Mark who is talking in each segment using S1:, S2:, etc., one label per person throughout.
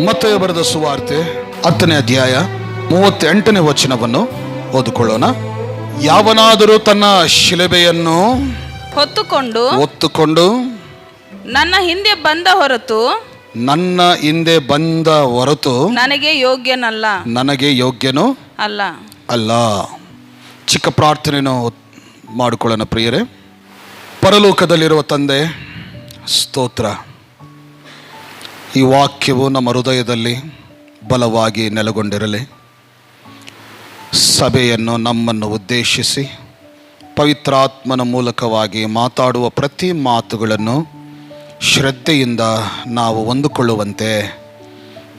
S1: ಮತ್ತೆ ಬರೆದ ಸುವಾರ್ತೆ ಹತ್ತನೇ ಅಧ್ಯಾಯ ಮೂವತ್ತೆಂಟನೇ ವಚನವನ್ನು ಓದಿಕೊಳ್ಳೋಣ. ಯಾವನಾದರೂ ತನ್ನ ಶಿಲೆಬೆಯನ್ನು
S2: ಹೊತ್ತುಕೊಂಡು
S1: ಹೊತ್ತುಕೊಂಡು
S2: ನನ್ನ ಹಿಂದೆ ಬಂದ ಹೊರತು
S1: ನನ್ನ ಹಿಂದೆ ಬಂದ ಹೊರತು
S2: ನನಗೆ ಯೋಗ್ಯನಲ್ಲ.
S1: ನನಗೆ ಯೋಗ್ಯನು
S2: ಅಲ್ಲ.
S1: ಅಲ್ಲ. ಚಿಕ್ಕ ಪ್ರಾರ್ಥನೆ ಮಾಡಿಕೊಳ್ಳೋಣ ಪ್ರಿಯರೇ. ಪರಲೋಕದಲ್ಲಿರುವ ತಂದೆ ಸ್ತೋತ್ರ. ಈ ವಾಕ್ಯವು ನಮ್ಮ ಹೃದಯದಲ್ಲಿ ಬಲವಾಗಿ ನೆಲೆಗೊಂಡಿರಲಿ. ಸಭೆಯನ್ನು ನಮ್ಮನ್ನು ಉದ್ದೇಶಿಸಿ, ಪವಿತ್ರಾತ್ಮನ ಮೂಲಕವಾಗಿ ಮಾತಾಡುವ ಪ್ರತಿ ಮಾತುಗಳನ್ನು ಶ್ರದ್ಧೆಯಿಂದ ನಾವು ಹೊಂದಿಕೊಳ್ಳುವಂತೆ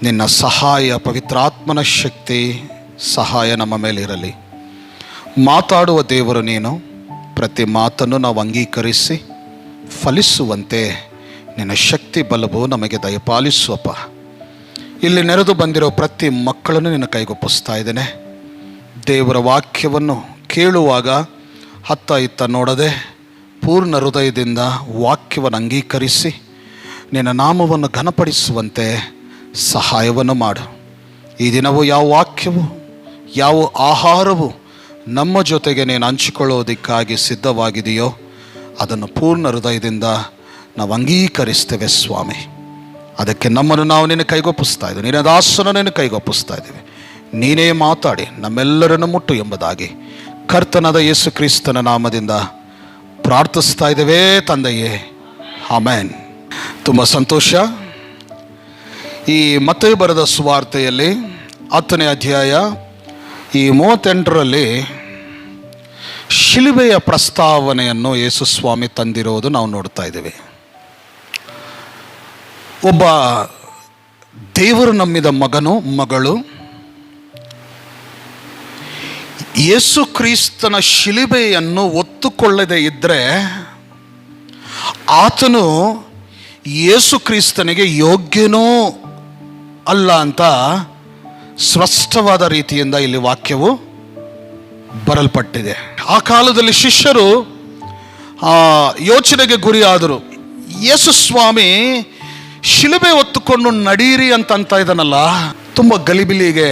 S1: ನಿನ್ನ ಸಹಾಯ, ಪವಿತ್ರಾತ್ಮನ ಶಕ್ತಿ ಸಹಾಯ ನಮ್ಮ ಮೇಲಿರಲಿ ಮಾತಾಡುವ ದೇವರು ನೀನು, ಪ್ರತಿ ಮಾತನ್ನು ನಾವು ಅಂಗೀಕರಿಸಿ ಫಲಿಸುವಂತೆ ನಿನ್ನ ಶಕ್ತಿ ಬಲವು ನಮಗೆ ದಯಪಾಲಿಸುವಪ್ಪ ಇಲ್ಲಿ ನೆರೆದು ಬಂದಿರೋ ಪ್ರತಿ ಮಕ್ಕಳನ್ನು ನಿನ್ನ ಕೈಗೊಪ್ಪಿಸ್ತಾ ಇದ್ದೇನೆ. ದೇವರ ವಾಕ್ಯವನ್ನು ಕೇಳುವಾಗ ಹತ್ತ ಇತ್ತ ನೋಡದೆ ಪೂರ್ಣ ಹೃದಯದಿಂದ ವಾಕ್ಯವನ್ನು ಅಂಗೀಕರಿಸಿ ನಿನ್ನ ನಾಮವನ್ನು ಘನಪಡಿಸುವಂತೆ ಸಹಾಯವನ್ನು ಮಾಡು. ಈ ದಿನವೂ ಯಾವ ವಾಕ್ಯವು, ಯಾವ ಆಹಾರವು ನಮ್ಮ ಜೊತೆಗೆ ನೀನು ಹಂಚಿಕೊಳ್ಳೋದಕ್ಕಾಗಿ ಸಿದ್ಧವಾಗಿದೆಯೋ ಅದನ್ನು ಪೂರ್ಣ ಹೃದಯದಿಂದ ನಾವು ಅಂಗೀಕರಿಸ್ತೇವೆ ಸ್ವಾಮಿ. ಅದಕ್ಕೆ ನಮ್ಮನ್ನು ನಾವು ನಿನ್ನ ಕೈಗೊಪ್ಪಿಸ್ತಾ ಇದ್ದೀವಿ. ನಿನ್ನ ದಾಸನ ನಿನ್ನ ಕೈಗೊಪ್ಪಿಸ್ತಾ ಇದ್ದೀವಿ. ನೀನೇ ಮಾತಾಡಿ, ನಮ್ಮೆಲ್ಲರನ್ನು ಮುಟ್ಟು ಎಂಬುದಾಗಿ. ಕರ್ತನಾದ ಯೇಸು ಕ್ರಿಸ್ತನ ನಾಮದಿಂದ ಪ್ರಾರ್ಥಿಸ್ತಾ ಇದ್ದೇವೆ ತಂದೆಯೇ. ಆಮೇನ್. ತುಂಬ ಸಂತೋಷ. ಈ ಮತ್ತೆ ಬರೆದ ಸುವಾರ್ತೆಯಲ್ಲಿ ಹತ್ತನೇ ಅಧ್ಯಾಯ ಈ ಮೂವತ್ತೆಂಟರಲ್ಲಿ ಶಿಲುಬೆಯ ಪ್ರಸ್ತಾವನೆಯನ್ನು ಯೇಸುಸ್ವಾಮಿ ತಂದಿರೋದು ನಾವು ನೋಡ್ತಾ ಇದ್ದೇವೆ. ಒಬ್ಬ ದೇವರು ನಂಬಿದ ಮಗನು, ಮಗಳು. ಯೇಸು ಕ್ರಿಸ್ತನ ಶಿಲುಬೆಯನ್ನು ಒತ್ತುಕೊಳ್ಳದೆ ಇದ್ದರೆ ಆತನು ಯೇಸು ಕ್ರಿಸ್ತನಿಗೆ ಯೋಗ್ಯನೂ ಅಲ್ಲ ಅಂತ ಸ್ಪಷ್ಟವಾದ ರೀತಿಯಿಂದ ಇಲ್ಲಿ ವಾಕ್ಯವು ಬರಲ್ಪಟ್ಟಿದೆ. ಆ ಕಾಲದಲ್ಲಿ ಶಿಷ್ಯರು ಯೋಚನೆಗೆ ಗುರಿಯಾದರು. ಯೇಸು ಸ್ವಾಮಿ ಶಿಲುಬೆ ಹೊತ್ತುಕೊಂಡು ನಡೀರಿ ಅಂತ ಇದನ್ನಲ್ಲ ತುಂಬ ಗಲಿಬಿಲಿಗೆ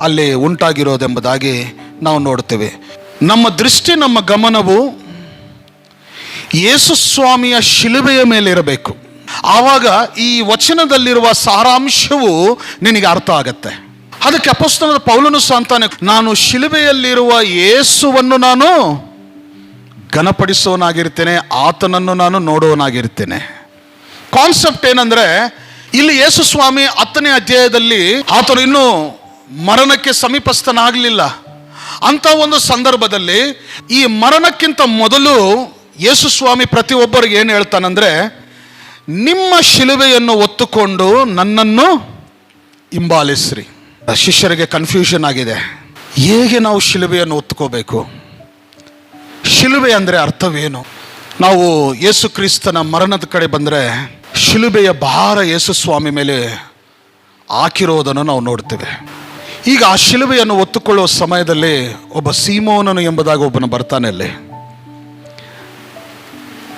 S1: ಅಲ್ಲಿ ಉಂಟಾಗಿರೋದೆಂಬುದಾಗಿ ನಾವು ನೋಡ್ತೇವೆ ನಮ್ಮ ದೃಷ್ಟಿ, ನಮ್ಮ ಗಮನವು ಯೇಸು ಸ್ವಾಮಿಯ ಶಿಲುಬೆಯ ಮೇಲೆ ಇರಬೇಕು. ಆವಾಗ ಈ ವಚನದಲ್ಲಿರುವ ಸಾರಾಂಶವು ನಿನಗೆ ಅರ್ಥ ಆಗತ್ತೆ. ಅದಕ್ಕೆ ಅಪಸ್ತನದ ಪೌಲನು ಸಹ ನಾನು ಶಿಲುಬೆಯಲ್ಲಿರುವ ಯೇಸುವನ್ನು ನಾನು ಘನಪಡಿಸೋನಾಗಿರ್ತೇನೆ ಆತನನ್ನು ನಾನು ನೋಡುವನಾಗಿರ್ತೇನೆ ಕಾನ್ಸೆಪ್ಟ್ ಏನಂದ್ರೆ, ಇಲ್ಲಿ ಯೇಸು ಸ್ವಾಮಿ ಹತ್ತನೇ ಅಧ್ಯಾಯದಲ್ಲಿ ಆತನು ಇನ್ನೂ ಮರಣಕ್ಕೆ ಸಮೀಪಸ್ಥನಾಗಲಿಲ್ಲ. ಅಂತ ಒಂದು ಸಂದರ್ಭದಲ್ಲಿ ಈ ಮರಣಕ್ಕಿಂತ ಮೊದಲು ಯೇಸು ಸ್ವಾಮಿ ಪ್ರತಿಯೊಬ್ಬರಿಗೆ ಏನು ಹೇಳ್ತಾನಂದ್ರೆ, ನಿಮ್ಮ ಶಿಲುಬೆಯನ್ನು ಒತ್ತುಕೊಂಡು ನನ್ನನ್ನು ಹಿಂಬಾಲಿಸ್ರಿ. ಶಿಷ್ಯರಿಗೆ ಕನ್ಫ್ಯೂಷನ್ ಆಗಿದೆ. ಹೇಗೆ ನಾವು ಶಿಲುಬೆಯನ್ನು ಒತ್ತುಕೋಬೇಕು ಶಿಲುಬೆ ಅಂದರೆ ಅರ್ಥವೇನು? ನಾವು ಯೇಸು ಕ್ರಿಸ್ತನ ಮರಣದ ಕಡೆ ಬಂದರೆ ಶಿಲುಬೆಯ ಭಾರ ಯೇಸು ಸ್ವಾಮಿ ಮೇಲೆ ಹಾಕಿರೋದನ್ನು ನಾವು ನೋಡ್ತೇವೆ. ಈಗ ಆ ಶಿಲುಬೆಯನ್ನು ಒತ್ತುಕೊಳ್ಳುವ ಸಮಯದಲ್ಲಿ ಒಬ್ಬ ಸೀಮೋನನು ಎಂಬುದಾಗಿ ಒಬ್ಬನು ಬರ್ತಾನೆ ಅಲ್ಲಿ.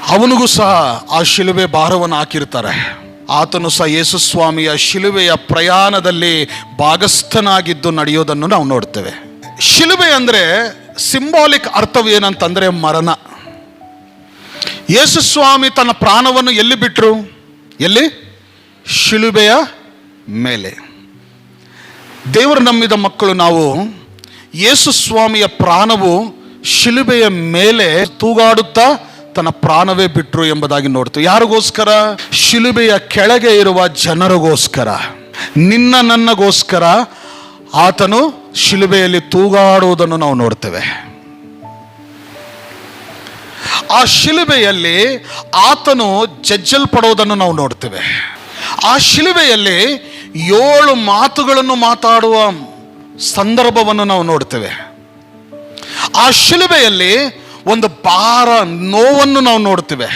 S1: ಅವನಿಗೂ ಸಹ ಆ ಶಿಲುಬೆ ಭಾರವನ್ನು ಹಾಕಿರ್ತಾರೆ ಆತನು ಸಹ ಯೇಸು ಸ್ವಾಮಿಯ ಶಿಲುಬೆಯ ಪ್ರಯಾಣದಲ್ಲಿ ಭಾಗಸ್ಥನಾಗಿದ್ದು ನಡೆಯೋದನ್ನು ನಾವು ನೋಡ್ತೇವೆ. ಶಿಲುಬೆ ಅಂದರೆ ಸಿಂಬಾಲಿಕ್ ಅರ್ಥವೇನಂತಂದರೆ ಮರಣ. ಯೇಸು ಸ್ವಾಮಿ ತನ್ನ ಪ್ರಾಣವನ್ನು ಎಲ್ಲಿ ಬಿಟ್ಟರು ಎಲ್ಲಿ? ಶಿಲುಬೆಯ ಮೇಲೆ. ದೇವರು ನಂಬಿದ ಮಕ್ಕಳು, ನಾವು ಯೇಸು ಸ್ವಾಮಿಯ ಪ್ರಾಣವು ಶಿಲುಬೆಯ ಮೇಲೆ ತೂಗಾಡುತ್ತಾ ತನ್ನ ಪ್ರಾಣವೇ ಬಿಟ್ಟರು ಎಂಬುದಾಗಿ ನೋಡ್ತು ಯಾರಿಗೋಸ್ಕರ? ಶಿಲುಬೆಯ ಕೆಳಗೆ ಇರುವ ಜನರಿಗೋಸ್ಕರ. ನಿನ್ನ ನನ್ನಗೋಸ್ಕರ ಆತನು ಶಿಲುಬೆಯಲ್ಲಿ ತೂಗಾಡುವುದನ್ನು ನಾವು ನೋಡ್ತೇವೆ. ಆ ಶಿಲುಬೆಯಲ್ಲಿ ಆತನು ಜಜ್ಜಲ್ಪಡೋದನ್ನು ನಾವು ನೋಡ್ತೇವೆ. ಆ ಶಿಲುಬೆಯಲ್ಲಿ ಏಳು ಮಾತುಗಳನ್ನು ಮಾತಾಡುವ ಸಂದರ್ಭವನ್ನು ನಾವು ನೋಡ್ತೇವೆ. ಆ ಶಿಲುಬೆಯಲ್ಲಿ ಒಂದು ಭಾರ ನೋವನ್ನು ನಾವು ನೋಡ್ತೇವೆ.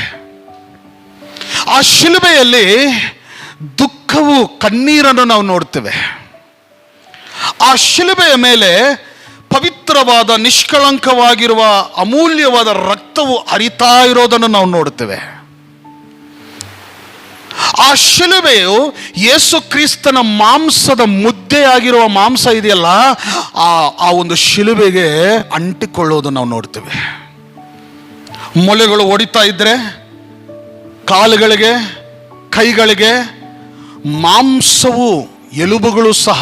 S1: ಆ ಶಿಲುಬೆಯಲ್ಲಿ ದುಃಖವು ಕಣ್ಣೀರನ್ನು ನಾವು ನೋಡ್ತೇವೆ. ಆ ಶಿಲುಬೆಯ ಮೇಲೆ ಪವಿತ್ರವಾದ, ನಿಷ್ಕಳಂಕವಾಗಿರುವ, ಅಮೂಲ್ಯವಾದ ರಕ್ತವು ಹರಿತಾ ಇರೋದನ್ನು ನಾವು ನೋಡ್ತೇವೆ ಆ ಶಿಲುಬೆಯು ಯೇಸು ಕ್ರಿಸ್ತನ ಮಾಂಸದ ಮುದ್ದೆಯಾಗಿರುವ ಮಾಂಸ ಇದೆಯಲ್ಲ, ಆ ಆ ಒಂದು ಶಿಲುಬೆಗೆ ಅಂಟಿಕೊಳ್ಳೋದು ನಾವು ನೋಡ್ತೇವೆ ಮೊಲೆಗಳು ಒಡಿತಾ ಇದ್ರೆ, ಕಾಲುಗಳಿಗೆ, ಕೈಗಳಿಗೆ ಮಾಂಸವು, ಎಲುಬುಗಳು ಸಹ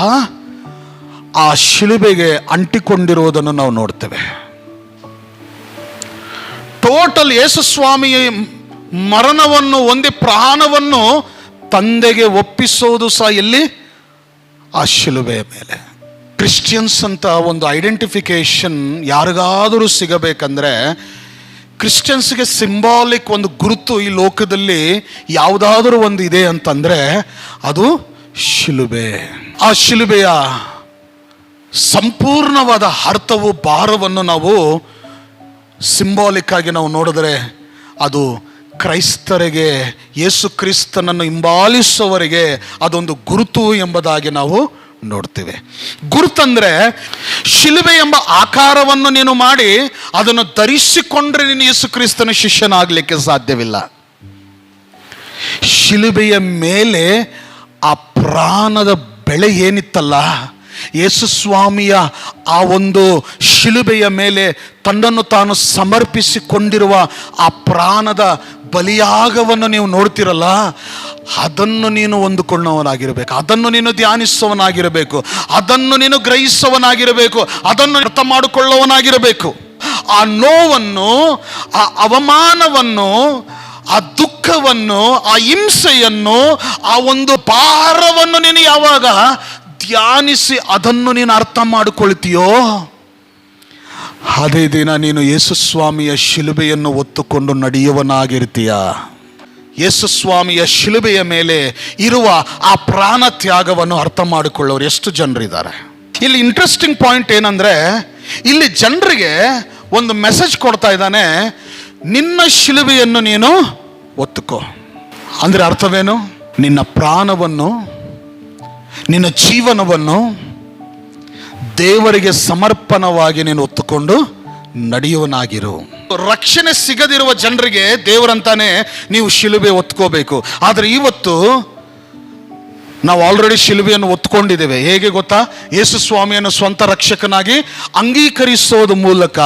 S1: ಆ ಶಿಲುಬೆಗೆ ಅಂಟಿಕೊಂಡಿರುವುದನ್ನು ನಾವು ನೋಡ್ತೇವೆ. ಟೋಟಲ್ ಯೇಸುಸ್ವಾಮಿಯ ಮರಣವನ್ನು ಒಂದಿ ಪ್ರಾಣವನ್ನು ತಂದೆಗೆ ಒಪ್ಪಿಸೋದು ಸಹ ಎಲ್ಲಿ? ಆ ಶಿಲುಬೆಯ ಮೇಲೆ. ಕ್ರಿಶ್ಚಿಯನ್ಸ್ ಅಂತ ಒಂದು ಐಡೆಂಟಿಫಿಕೇಶನ್ ಯಾರಿಗಾದರೂ ಸಿಗಬೇಕಂದ್ರೆ ಕ್ರಿಶ್ಚಿಯನ್ಸ್ಗೆ ಸಿಂಬಾಲಿಕ್ ಒಂದು ಗುರುತು ಈ ಲೋಕದಲ್ಲಿ ಯಾವುದಾದರೂ ಒಂದು ಇದೆ ಅಂತಂದ್ರೆ ಅದು ಶಿಲುಬೆ. ಆ ಶಿಲುಬೆಯ ಸಂಪೂರ್ಣವಾದ ಅರ್ಥವು, ಭಾರವನ್ನು ನಾವು ಸಿಂಬಾಲಿಕ್ ಆಗಿ ನಾವು ನೋಡಿದ್ರೆ ಅದು ಕ್ರೈಸ್ತರಿಗೆ, ಯೇಸು ಕ್ರಿಸ್ತನನ್ನು ಹಿಂಬಾಲಿಸುವವರಿಗೆ ಅದೊಂದು ಗುರುತು ಎಂಬುದಾಗಿ ನಾವು ನೋಡ್ತೇವೆ. ಗುರುತಂದ್ರೆ ಶಿಲುಬೆ ಎಂಬ ಆಕಾರವನ್ನು ನೀನು ಮಾಡಿ ಅದನ್ನು ಧರಿಸಿಕೊಂಡ್ರೆ ನೀನು ಯೇಸು ಕ್ರಿಸ್ತನ ಶಿಷ್ಯನಾಗಲಿಕ್ಕೆ ಸಾಧ್ಯವಿಲ್ಲ. ಶಿಲುಬೆಯ ಮೇಲೆ ಆ ಪ್ರಾಣದ ಬೆಳೆ ಏನಿತ್ತಲ್ಲ ಯೇಸು ಸ್ವಾಮಿಯ ಆ ಒಂದು ಶಿಲುಬೆಯ ಮೇಲೆ ತನ್ನನ್ನು ತಾನು ಸಮರ್ಪಿಸಿಕೊಂಡಿರುವ ಆ ಪ್ರಾಣದ ಬಲಿಯಾಗವನ್ನು ನೀವು ನೋಡ್ತಿರಲ್ಲ, ಅದನ್ನು ನೀನು ಹೊಂದಿಕೊಳ್ಳುವವನಾಗಿರಬೇಕು, ಅದನ್ನು ನೀನು ಧ್ಯಾನಿಸುವವನಾಗಿರಬೇಕು, ಅದನ್ನು ನೀನು ಗ್ರಹಿಸುವವನಾಗಿರಬೇಕು, ಅದನ್ನು ಅರ್ಥ ಮಾಡಿಕೊಳ್ಳುವವನಾಗಿರಬೇಕು. ಆ ನೋವನ್ನು, ಆ ಅವಮಾನವನ್ನು, ಆ ದುಃಖವನ್ನು, ಆ ಹಿಂಸೆಯನ್ನು, ಆ ಒಂದು ಭಾರವನ್ನು ನೀನು ಯಾವಾಗ ಧ್ಯಾನಿಸಿ ಅದನ್ನು ನೀನು ಅರ್ಥ ಮಾಡಿಕೊಳ್ತೀಯೋ? ಅದೇ ದಿನ ನೀನು ಯೇಸುಸ್ವಾಮಿಯ ಶಿಲುಬೆಯನ್ನು ಒತ್ತುಕೊಂಡು ನಡೆಯುವನಾಗಿರ್ತೀಯ. ಯೇಸುಸ್ವಾಮಿಯ ಶಿಲುಬೆಯ ಮೇಲೆ ಇರುವ ಆ ಪ್ರಾಣ ತ್ಯಾಗವನ್ನು ಅರ್ಥ ಮಾಡಿಕೊಳ್ಳೋರು ಎಷ್ಟು ಜನರಿದ್ದಾರೆ? ಇಲ್ಲಿ ಇಂಟ್ರೆಸ್ಟಿಂಗ್ ಪಾಯಿಂಟ್ ಏನಂದರೆ, ಇಲ್ಲಿ ಜನರಿಗೆ ಒಂದು ಮೆಸೇಜ್ ಕೊಡ್ತಾ ಇದ್ದಾನೆ, ನಿನ್ನ ಶಿಲುಬೆಯನ್ನು ನೀನು ಒತ್ತುಕೋ. ಅಂದರೆ ಅರ್ಥವೇನು? ನಿನ್ನ ಪ್ರಾಣವನ್ನು ನಿನ್ನ ಜೀವನವನ್ನು ದೇವರಿಗೆ ಸಮರ್ಪಣವಾಗಿ ನೀನು ಒತ್ತುಕೊಂಡು ನಡೆಯುವನಾಗಿರು. ರಕ್ಷಣೆ ಸಿಗದಿರುವ ಜನರಿಗೆ ದೇವರಂತಾನೆ ನೀವು ಶಿಲುಬೆ ಒತ್ಕೋಬೇಕು. ಆದರೆ ಇವತ್ತು ನಾವು ಆಲ್ರೆಡಿ ಶಿಲುಬೆಯನ್ನು ಒತ್ಕೊಂಡಿದ್ದೇವೆ. ಹೇಗೆ ಗೊತ್ತಾ? ಯೇಸು ಸ್ವಾಮಿಯನ್ನು ಸ್ವಂತ ರಕ್ಷಕನಾಗಿ ಅಂಗೀಕರಿಸೋದು ಮೂಲಕ,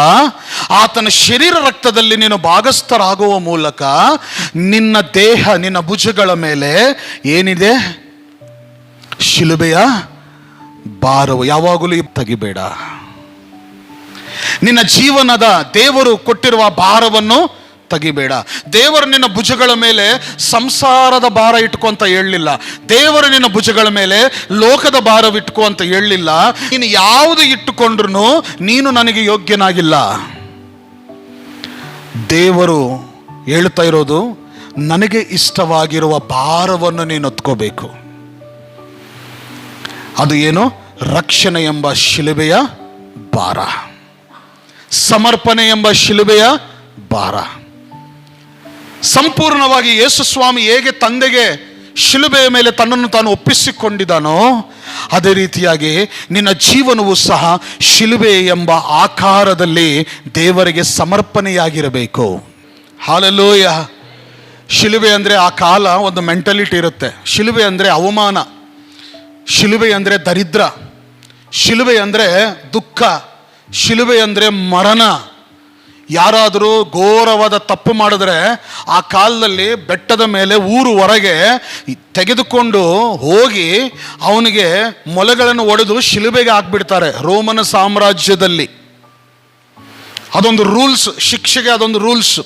S1: ಆತನ ಶರೀರ ರಕ್ತದಲ್ಲಿ ನೀನು ಭಾಗಸ್ಥರಾಗುವ ಮೂಲಕ ನಿನ್ನ ದೇಹ, ನಿನ್ನ ಭುಜಗಳ ಮೇಲೆ ಏನಿದೆ? ಶಿಲುಬೆಯ ಭಾರವು ಯಾವಾಗಲೂ ತೆಗಿಬೇಡ. ನಿನ್ನ ಜೀವನದ ದೇವರು ಕೊಟ್ಟಿರುವ ಭಾರವನ್ನು ತೆಗಿಬೇಡ. ದೇವರು ನಿನ್ನ ಭುಜಗಳ ಮೇಲೆ ಸಂಸಾರದ ಭಾರ ಇಟ್ಕೊ ಅಂತ ಹೇಳಲಿಲ್ಲ. ದೇವರು ನಿನ್ನ ಭುಜಗಳ ಮೇಲೆ ಲೋಕದ ಭಾರವಿಟ್ಕೊ ಅಂತ ಹೇಳಲಿಲ್ಲ. ನೀನು ಯಾವುದು ಇಟ್ಟುಕೊಂಡ್ರು ನೀನು ನನಗೆ ಯೋಗ್ಯನಾಗಿಲ್ಲ. ದೇವರು ಹೇಳ್ತಾ ಇರೋದು, ನನಗೆ ಇಷ್ಟವಾಗಿರುವ ಭಾರವನ್ನು ನೀನು ಹೊತ್ಕೋಬೇಕು. ಅದು ಏನು? ರಕ್ಷಣೆ ಎಂಬ ಶಿಲುಬೆಯ ಭಾರ. ಸಮರ್ಪಣೆ ಎಂಬ ಶಿಲುಬೆಯ ಭಾರ. ಸಂಪೂರ್ಣವಾಗಿ ಯೇಸು ಸ್ವಾಮಿ ಹೇಗೆ ತಂದೆಗೆ ಶಿಲುಬೆಯ ಮೇಲೆ ತನ್ನನ್ನು ತಾನು ಒಪ್ಪಿಸಿಕೊಂಡಿದ್ದಾನೋ, ಅದೇ ರೀತಿಯಾಗಿ ನಿನ್ನ ಜೀವನವು ಸಹ ಶಿಲುಬೆ ಎಂಬ ಆಕಾರದಲ್ಲಿ ದೇವರಿಗೆ ಸಮರ್ಪಣೆಯಾಗಿರಬೇಕು. ಹಾಲಲ್ಲೋಯ ಶಿಲುಬೆ ಅಂದರೆ ಆ ಕಾಲ ಒಂದು ಮೆಂಟಲಿಟಿ ಇರುತ್ತೆ. ಶಿಲುಬೆ ಅಂದರೆ ಅವಮಾನ. ಶಿಲುಬೆ ಅಂದರೆ ದರಿದ್ರ, ಶಿಲುಬೆ ಅಂದರೆ ದುಃಖ, ಶಿಲುಬೆ ಅಂದರೆ ಮರಣ. ಯಾರಾದರೂ ಘೋರವಾದ ತಪ್ಪು ಮಾಡಿದ್ರೆ ಆ ಕಾಲದಲ್ಲಿ ಬೆಟ್ಟದ ಮೇಲೆ ಊರು ಹೊರಗೆ ತೆಗೆದುಕೊಂಡು ಹೋಗಿ ಅವನಿಗೆ ಮೊಲೆಗಳನ್ನು ಒಡೆದು ಶಿಲುಬೆಗೆ ಹಾಕ್ಬಿಡ್ತಾರೆ ರೋಮನ ಸಾಮ್ರಾಜ್ಯದಲ್ಲಿ. ಅದೊಂದು ರೂಲ್ಸ್, ಶಿಕ್ಷೆಗೆ ಅದೊಂದು ರೂಲ್ಸ್.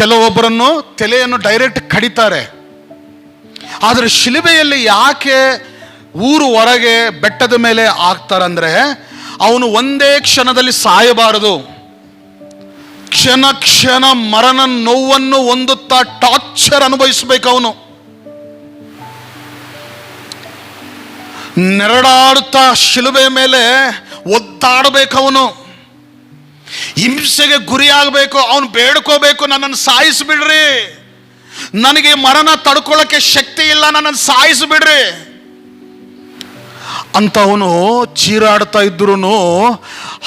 S1: ಕೆಲವೊಬ್ಬರನ್ನು ತಲೆಯನ್ನು ಡೈರೆಕ್ಟ್ ಕಡಿತಾರೆ. ಆದರೆ ಶಿಲುಬೆಯಲ್ಲಿ ಯಾಕೆ ಊರು ಹೊರಗೆ ಬೆಟ್ಟದ ಮೇಲೆ ಆಗ್ತಾರಂದ್ರೆ ಅವನು ಒಂದೇ ಕ್ಷಣದಲ್ಲಿ ಸಾಯಬಾರದು. ಕ್ಷಣ ಕ್ಷಣ ಮರಣ ನೋವನ್ನು ಹೊಂದುತ್ತಾ ಟಾರ್ಚರ್ ಅನುಭವಿಸಬೇಕು ಅವನು. ನೆರಳಾಡುತ್ತಾ ಶಿಲುಬೆ ಮೇಲೆ ಒದ್ದಾಡಬೇಕು ಅವನು. ಹಿಂಸೆಗೆ ಗುರಿಯಾಗಬೇಕು, ಅವನು ಬೇಡ್ಕೋಬೇಕು, ನನ್ನನ್ನು ಸಾಯಿಸಿಬಿಡ್ರಿ. ನನಗೆ ಮರಣ ತಡ್ಕೊಳ್ಳೋಕ್ಕೆ ಶಕ್ತಿ ಇಲ್ಲ, ನನ್ನನ್ನು ಸಾಯಿಸಿಬಿಡ್ರಿ. ಅಂತ ಅವನು ಚೀರಾಡ್ತಾ ಇದ್ರೂ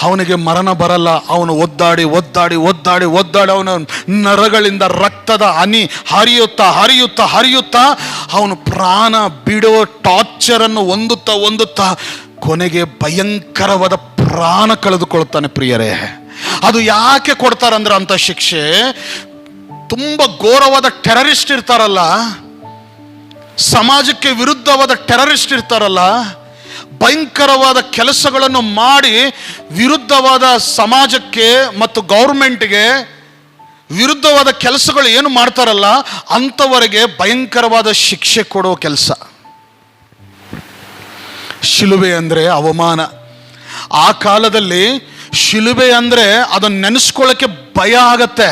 S1: ಅವನಿಗೆ ಮರಣ ಬರಲ್ಲ. ಅವನು ಒದ್ದಾಡಿ ಒದ್ದಾಡಿ ಒದ್ದಾಡಿ ಒದ್ದಾಡಿ ಅವನ ನರಗಳಿಂದ ರಕ್ತದ ಹನಿ ಹರಿಯುತ್ತಾ ಹರಿಯುತ್ತಾ ಹರಿಯುತ್ತಾ ಅವನು ಪ್ರಾಣ ಬಿಡುವ ಟಾರ್ಚರನ್ನು ಹೊಂದುತ್ತಾ ಹೊಂದುತ್ತಾ ಕೊನೆಗೆ ಭಯಂಕರವಾದ ಪ್ರಾಣ ಕಳೆದುಕೊಳ್ತಾನೆ ಪ್ರಿಯರೇ. ಅದು ಯಾಕೆ ಕೊಡ್ತಾರಂದ್ರೆ ಅಂತ ಶಿಕ್ಷೆ ತುಂಬ ಘೋರವಾದ ಟೆರರಿಸ್ಟ್ ಇರ್ತಾರಲ್ಲ, ಸಮಾಜಕ್ಕೆ ವಿರುದ್ಧವಾದ ಟೆರರಿಸ್ಟ್ ಇರ್ತಾರಲ್ಲ, ಭಯಂಕರವಾದ ಕೆಲಸಗಳನ್ನು ಮಾಡಿ ವಿರುದ್ಧವಾದ ಸಮಾಜಕ್ಕೆ ಮತ್ತು ಗೌರ್ಮೆಂಟ್ಗೆ ವಿರುದ್ಧವಾದ ಕೆಲಸಗಳು ಏನು ಮಾಡ್ತಾರಲ್ಲ, ಅಂಥವರೆಗೆ ಭಯಂಕರವಾದ ಶಿಕ್ಷೆ ಕೊಡೋ ಕೆಲಸ. ಶಿಲುಬೆ ಅಂದರೆ ಅವಮಾನ. ಆ ಕಾಲದಲ್ಲಿ ಶಿಲುಬೆ ಅಂದರೆ ಅದನ್ನು ನೆನೆಸ್ಕೊಳ್ಳೋಕ್ಕೆ ಭಯ ಆಗತ್ತೆ.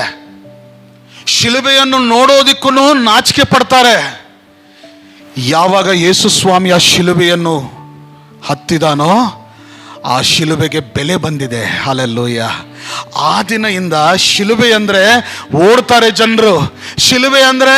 S1: ಶಿಲುಬೆಯನ್ನು ನೋಡೋದಿಕ್ಕೂ ನಾಚಿಕೆ ಪಡ್ತಾರೆ. ಯಾವಾಗ ಯೇಸು ಸ್ವಾಮಿ ಆ ಶಿಲುಬೆಯನ್ನು ಹತ್ತಿದಾನೋ ಆ ಶಿಲುಬೆಗೆ ಬೆಲೆ ಬಂದಿದೆ. ಅಲ್ಲೆಲ್ಲೂಯ್ಯ ಆ ದಿನದಿಂದ ಶಿಲುಬೆ ಅಂದರೆ ಓಡ್ತಾರೆ ಜನರು. ಶಿಲುಬೆ ಅಂದರೆ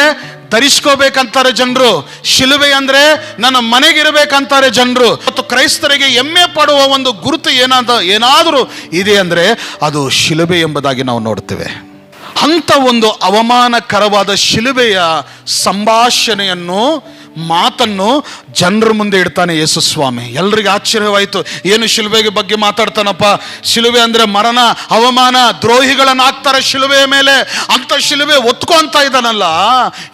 S1: ಧರಿಸ್ಕೋಬೇಕಂತಾರೆ ಜನರು. ಶಿಲುಬೆ ಅಂದರೆ ನನ್ನ ಮನೆಗಿರಬೇಕಂತಾರೆ ಜನರು. ಮತ್ತು ಕ್ರೈಸ್ತರಿಗೆ ಹೆಮ್ಮೆ ಪಡುವ ಒಂದು ಗುರುತು ಏನಾದ ಏನಾದರೂ ಇದೆ ಅಂದರೆ ಅದು ಶಿಲುಬೆ ಎಂಬುದಾಗಿ ನಾವು ನೋಡ್ತೇವೆ. ಅಂಥ ಒಂದು ಅವಮಾನಕರವಾದ ಶಿಲುಬೆಯ ಸಂಭಾಷಣೆಯನ್ನು, ಮಾತನ್ನು ಜನರ ಮುಂದೆ ಇಡ್ತಾನೆ ಯೇಸುಸ್ವಾಮಿ. ಸ್ವಾಮಿ ಆಶ್ಚರ್ಯವಾಯಿತು. ಏನು ಶಿಲುಬೆಗೆ ಬಗ್ಗೆ ಮಾತಾಡ್ತಾನಪ್ಪ? ಶಿಲುಬೆ ಅಂದರೆ ಮರಣ, ಅವಮಾನ ದ್ರೋಹಿಗಳನ್ನು ಹಾಕ್ತಾರೆ ಶಿಲುಬೆಯ ಮೇಲೆ. ಅಂತ ಶಿಲುಬೆ ಒತ್ಕೊಂತ ಇದ್ದಾನಲ್ಲ.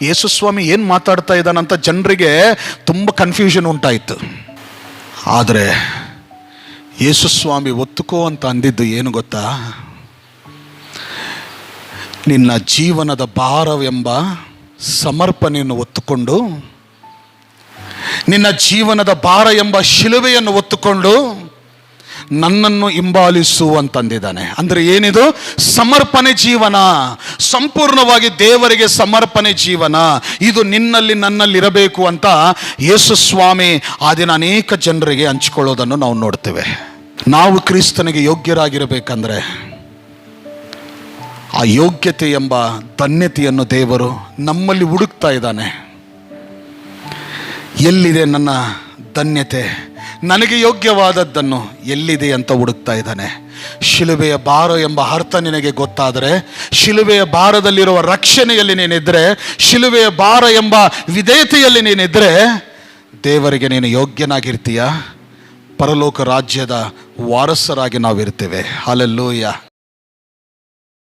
S1: ಯೇಸುಸ್ವಾಮಿ ಏನು ಮಾತಾಡ್ತಾ ಇದ್ದಾನಂತ ಜನರಿಗೆ ತುಂಬ ಕನ್ಫ್ಯೂಷನ್ ಉಂಟಾಯಿತು. ಆದರೆ ಯೇಸುಸ್ವಾಮಿ ಒತ್ತುಕೋ ಅಂತ ಅಂದಿದ್ದು ಏನು ಗೊತ್ತಾ? ನಿನ್ನ ಜೀವನದ ಭಾರವೆಂಬ ಸಮರ್ಪಣೆಯನ್ನು ಒತ್ತುಕೊಂಡು ನಿನ್ನ ಜೀವನದ ಭಾರ ಎಂಬ ಶಿಲುಬೆಯನ್ನು ಒತ್ತುಕೊಂಡು ನನ್ನನ್ನು ಹಿಂಬಾಲಿಸು ಅಂತಂದಿದ್ದಾನೆ ಅಂದರೆ ಏನಿದು? ಸಮರ್ಪಣೆ ಜೀವನ. ಸಂಪೂರ್ಣವಾಗಿ ದೇವರಿಗೆ ಸಮರ್ಪಣೆ ಜೀವನ. ಇದು ನಿನ್ನಲ್ಲಿ ನನ್ನಲ್ಲಿರಬೇಕು ಅಂತ ಯೇಸು ಸ್ವಾಮಿ ಆ ದಿನ ಅನೇಕ ಜನರಿಗೆ ಹಂಚಿಕೊಳ್ಳೋದನ್ನು ನಾವು ನೋಡ್ತೇವೆ. ನಾವು ಕ್ರಿಸ್ತನಿಗೆ ಯೋಗ್ಯರಾಗಿರಬೇಕಂದ್ರೆ ಆ ಯೋಗ್ಯತೆ ಎಂಬ ಧನ್ಯತೆಯನ್ನು ದೇವರು ನಮ್ಮಲ್ಲಿ ಹುಡುಕ್ತಾ ಇದ್ದಾನೆ. ಎಲ್ಲಿದೆ ನನ್ನ ಧನ್ಯತೆ? ನನಗೆ ಯೋಗ್ಯವಾದದ್ದನ್ನು ಎಲ್ಲಿದೆ ಅಂತ ಹುಡುಕ್ತಾ ಇದ್ದಾನೆ. ಶಿಲುಬೆಯ ಭಾರ ಎಂಬ ಅರ್ಥ ನಿನಗೆ ಗೊತ್ತಾದರೆ, ಶಿಲುಬೆಯ ಭಾರದಲ್ಲಿರುವ ರಕ್ಷಣೆಯಲ್ಲಿ ನೀನಿದ್ರೆ, ಶಿಲುಬೆಯ ಭಾರ ಎಂಬ ವಿಧೇಯತೆಯಲ್ಲಿ ನೀನಿದ್ರೆ, ದೇವರಿಗೆ ನೀನು ಯೋಗ್ಯನಾಗಿರ್ತೀಯ? ಪರಲೋಕ ರಾಜ್ಯದ ವಾರಸರಾಗಿ ನಾವಿರ್ತೇವೆ ಹಾಲೆಲ್ಲೂಯ್ಯ